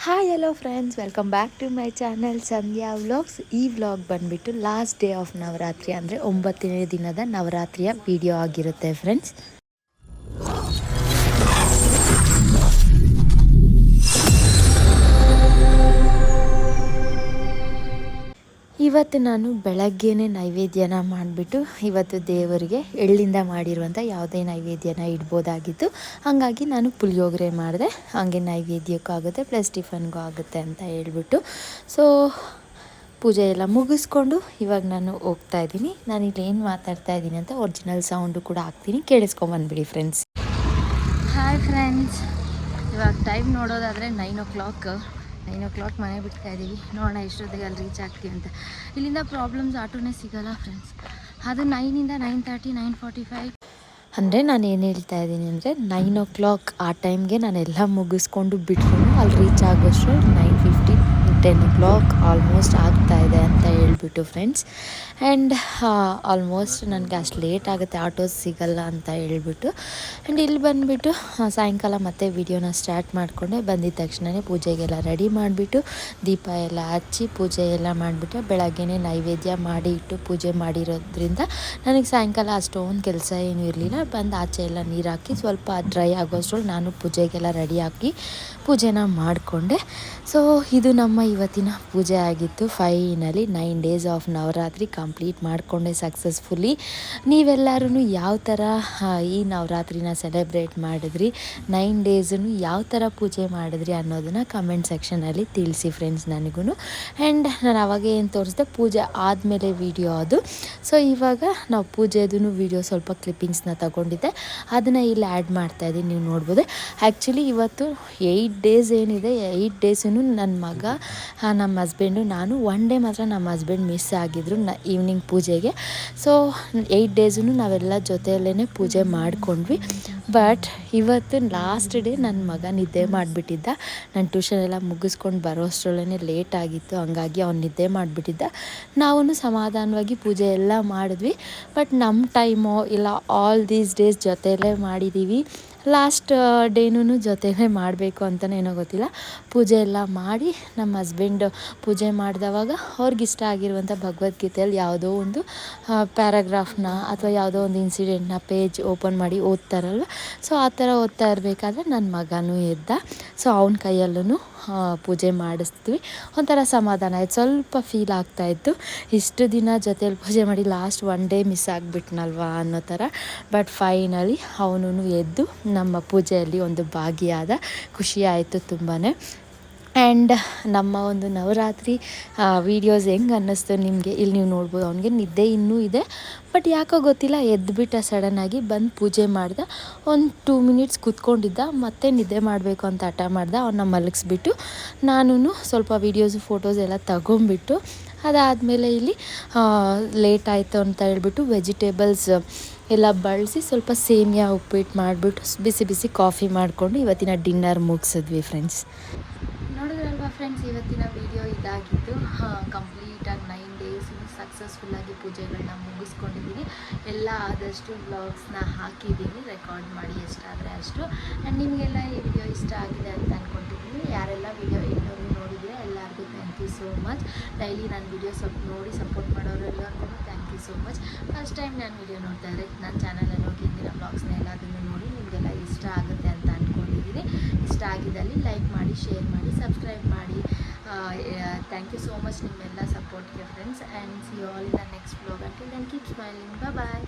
Hi hello friends welcome back to my channel Sandhya vlogs ಈ vlog ಬಂದುಬಿಟ್ಟು last day of Navratri ಅಂದರೆ ಒಂಬತ್ತನೇ ದಿನದ ನವರಾತ್ರಿಯ ವಿಡಿಯೋ ಆಗಿರುತ್ತೆ ಫ್ರೆಂಡ್ಸ್ ಇವತ್ತು ನಾನು ಬೆಳಗ್ಗೆನೇ ನೈವೇದ್ಯನ ಮಾಡಿಬಿಟ್ಟು ಇವತ್ತು ದೇವರಿಗೆ ಎಳ್ಳಿಂದ ಮಾಡಿರುವಂಥ ಯಾವುದೇ ನೈವೇದ್ಯನ ಇಡ್ಬೋದಾಗಿತ್ತು. ಹಾಗಾಗಿ ನಾನು ಪುಳಿಯೋಗರೆ ಮಾಡಿದೆ. ಹಾಗೆ ನೈವೇದ್ಯಕ್ಕೂ ಆಗುತ್ತೆ, ಪ್ಲಸ್ ಟಿಫನ್ಗೂ ಆಗುತ್ತೆ ಅಂತ ಹೇಳ್ಬಿಟ್ಟು. ಸೊ ಪೂಜೆ ಎಲ್ಲ ಮುಗಿಸ್ಕೊಂಡು ಇವಾಗ ನಾನು ಹೋಗ್ತಾ ಇದ್ದೀನಿ. ನಾನು ಇಲ್ಲಿ ಏನು ಮಾತಾಡ್ತಾ ಇದ್ದೀನಿ ಅಂತ ಒರಿಜಿನಲ್ ಸೌಂಡು ಕೂಡ ಹಾಕ್ತೀನಿ. ಕೇಳಿಸ್ಕೊಂಬಂದ್ಬಿಡಿ ಫ್ರೆಂಡ್ಸ್ ಹಾಯ್ ಫ್ರೆಂಡ್ಸ್ ಇವಾಗ ಟೈಮ್ ನೋಡೋದಾದರೆ nine o'clock nine o'clock ಮನೆ ಬಿಡ್ತಾ ಇದ್ದೀವಿ ನೋಡೋಣ ಎಷ್ಟೊತ್ತಿಗೆ ಅಲ್ಲಿ ರೀಚ್ ಆಗ್ತೀವಿ ಅಂತ. ಇಲ್ಲಿಂದ ಪ್ರಾಬ್ಲಮ್ಸ್ ಆಟೋನೇ ಸಿಗಲ್ಲ ಫ್ರೆಂಡ್ಸ್ ಅದು ನೈನಿಂದ nine thirty nine forty five ಅಂದರೆ ನಾನು ಏನು ಹೇಳ್ತಾ ಇದ್ದೀನಿ ಅಂದರೆ ನೈನ್ ಓ ಕ್ಲಾಕ್ ಆ ಟೈಮ್ಗೆ ನಾನೆಲ್ಲ ಮುಗಿಸ್ಕೊಂಡು ಬಿಟ್ಕೊಂಡು ಅಲ್ಲಿ ರೀಚ್ ಆಗೋಷ್ಟು nine fifty ten o'clock almost ಆಗ್ತಾ ಇದೆ ಅಂತ ಹೇಳ್ಬಿಟ್ಟು ಫ್ರೆಂಡ್ಸ್ ಆ್ಯಂಡ್ ಆಲ್ಮೋಸ್ಟ್ ನನಗೆ ಅಷ್ಟು ಲೇಟ್ ಆಗುತ್ತೆ ಆಟೋಸ್ ಸಿಗಲ್ಲ ಅಂತ ಹೇಳ್ಬಿಟ್ಟು. ಆ್ಯಂಡ್ ಇಲ್ಲಿ ಬಂದುಬಿಟ್ಟು ಸಾಯಂಕಾಲ ಮತ್ತೆ ವಿಡಿಯೋನ ಸ್ಟಾರ್ಟ್ ಮಾಡಿಕೊಂಡೆ. ಬಂದಿದ್ದ ತಕ್ಷಣವೇ ಪೂಜೆಗೆಲ್ಲ ರೆಡಿ ಮಾಡಿಬಿಟ್ಟು, ದೀಪ ಎಲ್ಲ ಹಚ್ಚಿ ಪೂಜೆ ಎಲ್ಲ ಮಾಡಿಬಿಟ್ಟು ಬೆಳಗ್ಗೆ ನೈವೇದ್ಯ ಮಾಡಿ ಇಟ್ಟು ಪೂಜೆ ಮಾಡಿರೋದ್ರಿಂದ ನನಗೆ ಸಾಯಂಕಾಲ ಅಷ್ಟೊಂದು ಕೆಲಸ ಏನೂ ಇರಲಿಲ್ಲ. ಬಂದು ಆಚೆ ಎಲ್ಲ ನೀರು ಹಾಕಿ ಸ್ವಲ್ಪ ಡ್ರೈ ಆಗೋಷ್ಟ್ರಲ್ಲಿ ನಾನು ಪೂಜೆಗೆಲ್ಲ ರೆಡಿ ಹಾಕಿ ಪೂಜೆನ ಮಾಡಿಕೊಂಡೆ. ಸೊ ಇದು ನಮ್ಮ ಇವತ್ತಿನ ಪೂಜೆ ಆಗಿತ್ತು. Finally nine days of Navratri complete ಮಾಡಿಕೊಂಡೆ ಸಕ್ಸಸ್ಫುಲಿ ನೀವೆಲ್ಲರೂ ಯಾವ ಥರ ಈ ನವರಾತ್ರಿನ ಸೆಲೆಬ್ರೇಟ್ ಮಾಡಿದ್ರಿ? ನೈನ್ ಡೇಸನ್ನು ಯಾವ ಥರ ಪೂಜೆ ಮಾಡಿದ್ರಿ ಅನ್ನೋದನ್ನು ಕಮೆಂಟ್ ಸೆಕ್ಷನಲ್ಲಿ ತಿಳಿಸಿ ಫ್ರೆಂಡ್ಸ್ ನನಗೂ ಆ್ಯಂಡ್ ನಾನು ಅವಾಗ ಏನು ತೋರಿಸ್ದೆ, ಪೂಜೆ ಆದಮೇಲೆ ವಿಡಿಯೋ ಅದು. ಸೊ ಇವಾಗ ನಾವು ಪೂಜೆದೂ ವಿಡಿಯೋ ಸ್ವಲ್ಪ ಕ್ಲಿಪ್ಪಿಂಗ್ಸ್ನ ತಗೊಂಡಿದ್ದೆ. ಅದನ್ನು ಇಲ್ಲಿ ಆ್ಯಡ್ ಮಾಡ್ತಾಯಿದ್ದೀನಿ ನೀವು ನೋಡ್ಬೋದು. ಆ್ಯಕ್ಚುಲಿ ಇವತ್ತು ಏಯ್ಟ್ ಡೇಸ್ ಏನಿದೆ ಏಯ್ಟ್ ಡೇಸೂ ನನ್ನ ಮಗ ನಮ್ಮ ಹಸ್ಬೆಂಡು ನಾನು ಒನ್ ಡೇ ಮಾತ್ರ ನಮ್ಮ ಹಸ್ಬೆಂಡ್ ಮಿಸ್ ಆಗಿದ್ರು ನ ಈವ್ನಿಂಗ್ ಪೂಜೆಗೆ. ಸೊ ಏಯ್ಟ್ ಡೇಸೂ ನಾವೆಲ್ಲ ಜೊತೆಯಲ್ಲೇ ಪೂಜೆ ಮಾಡಿಕೊಂಡ್ವಿ. ಬಟ್ ಇವತ್ತು ಲಾಸ್ಟ್ ಡೇ ನನ್ನ ಮಗ ನಿದ್ದೆ ಮಾಡಿಬಿಟ್ಟಿದ್ದ. ನಾನು ಟ್ಯೂಷನ್ ಎಲ್ಲ ಮುಗಿಸ್ಕೊಂಡು ಬರೋ ಲೇಟ್ ಆಗಿತ್ತು. ಹಂಗಾಗಿ ಅವ್ನು ನಿದ್ದೆ ಮಾಡಿಬಿಟ್ಟಿದ್ದ. ನಾವು ಸಮಾಧಾನವಾಗಿ ಪೂಜೆ ಎಲ್ಲ ಮಾಡಿದ್ವಿ. ಬಟ್ ನಮ್ಮ ಟೈಮು ಇಲ್ಲ ಆಲ್ ದೀಸ್ ಡೇಸ್ ಜೊತೆಯಲ್ಲೇ ಮಾಡಿದ್ದೀವಿ ಲಾಸ್ಟ್ ಡೇನೂ ಜೊತೆಲೇ ಮಾಡಬೇಕು ಅಂತಲೇ ಏನೋ ಗೊತ್ತಿಲ್ಲ. ಪೂಜೆ ಎಲ್ಲ ಮಾಡಿ ನಮ್ಮ ಹಸ್ಬೆಂಡ್ ಪೂಜೆ ಮಾಡಿದವಾಗ ಅವ್ರಿಗಿಷ್ಟ ಆಗಿರುವಂಥ ಭಗವದ್ಗೀತೆಯಲ್ಲಿ ಯಾವುದೋ ಒಂದು ಪ್ಯಾರಾಗ್ರಾಫ್ನ ಅಥವಾ ಯಾವುದೋ ಒಂದು ಇನ್ಸಿಡೆಂಟ್ನ ಪೇಜ್ ಓಪನ್ ಮಾಡಿ ಓದ್ತಾರಲ್ವ? ಸೊ ಆ ಥರ ಓದ್ತಾ ಇರಬೇಕಾದ್ರೆ ನನ್ನ ಮಗನೂ ಎದ್ದ. ಸೊ ಅವನ ಕೈಯಲ್ಲೂ ಪೂಜೆ ಮಾಡಿಸ್ತೀವಿ. ಒಂಥರ ಸಮಾಧಾನ ಆಯ್ತು. ಸ್ವಲ್ಪ ಫೀಲ್ ಆಗ್ತಾಯಿತ್ತು ಇಷ್ಟು ದಿನ ಜೊತೆಯಲ್ಲಿ ಪೂಜೆ ಮಾಡಿ ಲಾಸ್ಟ್ ಒನ್ ಡೇ ಮಿಸ್ ಆಗಿಬಿಟ್ನಲ್ವಾ ಅನ್ನೋ ಥರ. ಬಟ್ ಫೈನಲಿ ಅವನು ಎದ್ದು ನಮ್ಮ ಪೂಜೆಯಲ್ಲಿ ಒಂದು ಭಾಗಿಯಾದ ಖುಷಿ ಆಯಿತು ತುಂಬಾ ಆ್ಯಂಡ್ ನಮ್ಮ ಒಂದು ನವರಾತ್ರಿ ವೀಡಿಯೋಸ್ ಹೆಂಗೆ ಅನ್ನಿಸ್ತು ನಿಮಗೆ? ಇಲ್ಲಿ ನೀವು ನೋಡ್ಬೋದು, ಅವನಿಗೆ ನಿದ್ದೆ ಇನ್ನೂ ಇದೆ. ಬಟ್ ಯಾಕೋ ಗೊತ್ತಿಲ್ಲ ಎದ್ದುಬಿಟ್ಟ ಸಡನ್ನಾಗಿ ಬಂದು ಪೂಜೆ ಮಾಡ್ದೆ. ಒಂದು ಟೂ ಮಿನಿಟ್ಸ್ ಕೂತ್ಕೊಂಡಿದ್ದ, ಮತ್ತೆ ನಿದ್ದೆ ಮಾಡಬೇಕು ಅಂತ ಹಠ ಮಾಡ್ದೆ ಅವನ್ನ ಮಲಗಿಸ್ಬಿಟ್ಟು ನಾನು ಸ್ವಲ್ಪ ವೀಡಿಯೋಸು ಫೋಟೋಸ್ ಎಲ್ಲ ತಗೊಂಬಿಟ್ಟು ಅದಾದಮೇಲೆ ಇಲ್ಲಿ ಲೇಟ್ ಆಯಿತು ಅಂತ ಹೇಳ್ಬಿಟ್ಟು ವೆಜಿಟೇಬಲ್ಸ್ ಎಲ್ಲ ಬಳಸಿ ಸ್ವಲ್ಪ ಸೇಮಿಯಾ ಉಪ್ಪಿಟ್ಟು ಮಾಡಿಬಿಟ್ಟು ಬಿಸಿ ಬಿಸಿ ಕಾಫಿ ಮಾಡಿಕೊಂಡು ಇವತ್ತಿನ ಡಿನ್ನರ್ ಮುಗಿಸಿದ್ವಿ ಫ್ರೆಂಡ್ಸ್ ನೋಡಿದ್ರಲ್ವಾ ಫ್ರೆಂಡ್ಸ್ ಇವತ್ತಿನ ವಿಡಿಯೋ ಇದಾಗಿತ್ತು ಕಂಪ್ಲೀಟಾಗಿ ನೈನ್ ಡೇಸ್ ಸಕ್ಸಸ್ಫುಲ್ಲಾಗಿ ಪೂಜೆಗಳನ್ನ ಮುಗಿಸ್ಕೊಂಡಿದ್ದೀನಿ ಎಲ್ಲ ಆದಷ್ಟು ಬ್ಲಾಗ್ಸ್ನ ಹಾಕಿದ್ದೀನಿ ರೆಕಾರ್ಡ್ ಮಾಡಿ ಎಷ್ಟಾದರೆ ಅಷ್ಟು. ಆ್ಯಂಡ್ ನಿಮಗೆಲ್ಲ ಈ ವಿಡಿಯೋ ಇಷ್ಟ ಆಗಿದೆ ಅಂತ ಅಂದ್ಕೊಂಡಿದ್ದೀನಿ ಯಾರೆಲ್ಲ ವಿಡಿಯೋ ಇನ್ನೊಂದು ನೋಡಿದರೆ ಎಲ್ಲರಿಗೂ thank you so much daily ನನ್ನ ವಿಡಿಯೋ ಸ್ವಲ್ಪ ನೋಡಿ support ಮಾಡೋರೆಲ್ಲರಿಗೂ thank you so much first time ನಾನು ವಿಡಿಯೋ ನೋಡ್ತಾ ಇದ್ದರೆ ನನ್ನ ಚಾನಲಲ್ಲಿ ಹೋಗಿ ಹಿಂದಿನ ಬ್ಲಾಗ್ಸ್ನ ಎಲ್ಲದನ್ನು ನೋಡಿ ನಿಮಗೆಲ್ಲ ಇಷ್ಟ ಆಗುತ್ತೆ ಅಂತ ಅಂದ್ಕೊಂಡಿದ್ದೀನಿ ಇಷ್ಟ ಆಗಿದ್ದಲ್ಲಿ ಲೈಕ್ ಮಾಡಿ ಶೇರ್ ಮಾಡಿ ಸಬ್ಸ್ಕ್ರೈಬ್ ಮಾಡಿ. ಥ್ಯಾಂಕ್ ಯು ಸೋ ಮಚ್ ನಿಮ್ಮೆಲ್ಲ ಸಪೋರ್ಟ್ಗೆ friends and see all in the next blog until then keep smiling bye